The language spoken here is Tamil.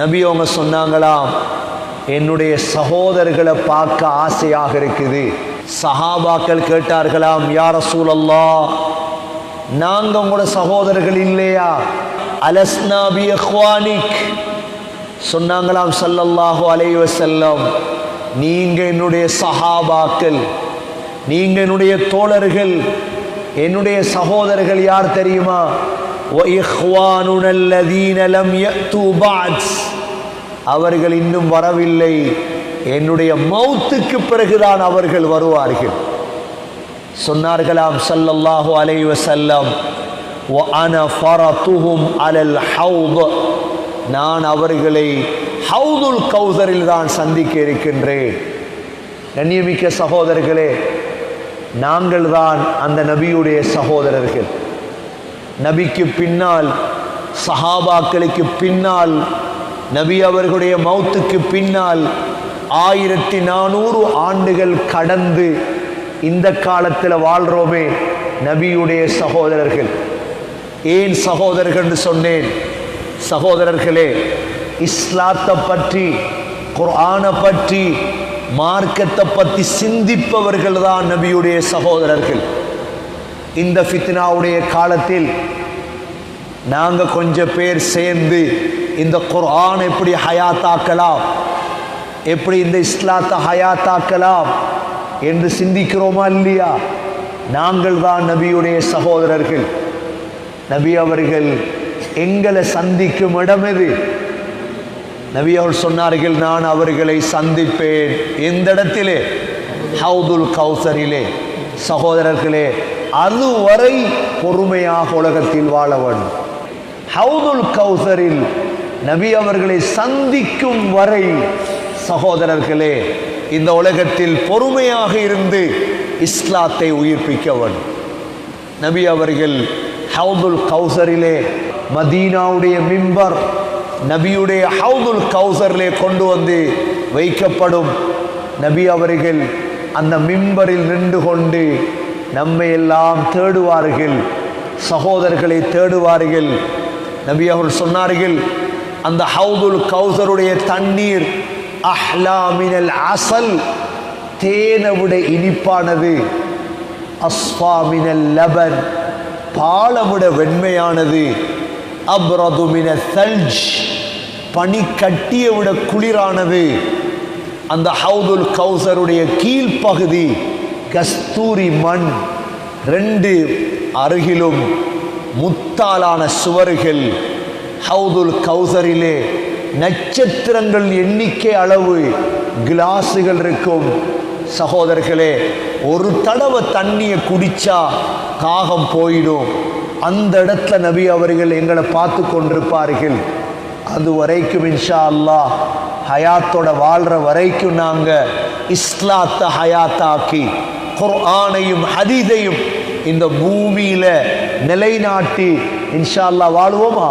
நபி அவங்க சொன்னாங்களாம் என்னுடைய சகோதரர்களை பார்க்க ஆசையாக இருக்குது. சஹாபாக்கள் கேட்டார்களாம் யார சூழல்லா நாங்க உங்களோட சகோதரர்கள் இல்லையா? அலஸ்னாபி அஹ்வானிக் சொன்னாங்களாம் சல்லல்லாஹு அலைவ செல்லம் நீங்க என்னுடைய சஹாபாக்கள் நீங்க என்னுடைய தோழர்கள் என்னுடைய சகோதரர்கள் யார் தெரியுமா? அவர்கள் இன்னும் வரவில்லை. என்னுடைய மௌத்துக்கு பிறகுதான் அவர்கள் வருவார்கள். சொன்னார்களாம் சல்லல்லாஹு அலைவ செல்லம் அலல் ஹவுத் நான் அவர்களை ஹவுதுல் கௌசரில் தான் சந்திக்க இருக்கின்றேன். கண்ணியமிக்க சகோதரர்களே நாங்கள் தான் அந்த நபியுடைய சகோதரர்கள். நபிக்கு பின்னால் சஹாபாக்களுக்கு பின்னால் நபி அவர்களுடைய மௌத்துக்கு பின்னால் ஆயிரத்தி நானூறு ஆண்டுகள் கடந்து இந்த காலத்தில் வாழ்றோமே நபியுடைய சகோதரர்கள். ஏன் சகோதரர்கள் என்று சொன்னேன்? சகோதரர்களே இஸ்லாத்தை பற்றி குர்ஆனை பற்றி மார்க்கத்தை பற்றி சிந்திப்பவர்கள் தான் நபியுடைய சகோதரர்கள். இந்த ஃபித்னாவுடைய காலத்தில் நாங்கள் கொஞ்சம் பேர் சேர்ந்து இந்த குர்ஆன் எப்படி ஹயாத்தாக்கலாம்? எப்படி இந்த இஸ்லாத்தை ஹயாத்தாக்கலாம் என்று சிந்திக்கிறோமா இல்லையா? நாங்கள் தான் நபியுடைய சகோதரர்கள். நபி அவர்கள் எங்களை சந்திக்கும் இடம் எது? நபி அவர்கள் சொன்னார்கள் நான் அவர்களை சந்திப்பேன். எந்த இடத்திலே? ஹவுதுல் கௌசரிலே. சகோதரர்களே அதுவரை பொறுமையாக உலகத்தில் வாழ வேண்டும் ஹவுதுல் கௌசரில் நபி அவர்களை சந்திக்கும் வரை சகோதரர்களே இந்த உலகத்தில் பொறுமையாக இருந்து இஸ்லாத்தை உயிர்ப்பிக்க வேண்டும் நபி அவர்கள் ஹவுதுல் கௌசரிலே மதீனாவுடைய மிம்பர் நபியுடைய ஹவுதுல் கௌசரிலே கொண்டு வந்து வைக்கப்படும். நபி அவர்கள் அந்த மிம்பரில் நின்று கொண்டு நம்மை எல்லாம் தேடுவார்கள். சகோதரர்களை தேடுவார்கள். நபி அவர்கள் சொன்னார்கள் அந்த ஹவுதுல் கௌசருடைய தண்ணீர் அஹ்லாமினல் அசல் தேனை விட இனிப்பானது. அஸ்வாமினல் லபன் பாலமுட வெண்மையானது. அப்ரதுமின சல்ஜ் பனி கட்டிய விட குளிரானது. அந்த ஹவுதுல் கௌசருடைய கீழ்ப்பகுதி கஸ்தூரி மண் ரெண்டு அருகிலும் முத்தாலான சுவர்கள் ஹவுதுல் கௌசரிலே நட்சத்திரங்கள் எண்ணிக்கை அளவு கிளாஸுகள் இருக்கும். சகோதரர்களே ஒரு தடவை தண்ணியை குடிச்சா காகம் போயிடும். அந்த இடத்துல நபி அவர்கள் எங்களை பார்த்து கொண்டிருப்பார்கள். அது வரைக்கும் இன்ஷா அல்லாஹ் ஹயாத்தோட வாழ்ற வரைக்கும் நாங்கள் இஸ்லாத்தை ஹயாத்தாக்கி குர்ஆனையும் ஹதீதையும் இந்த பூமியில நிலைநாட்டி இன்ஷா அல்லாஹ் வாழ்வோமா?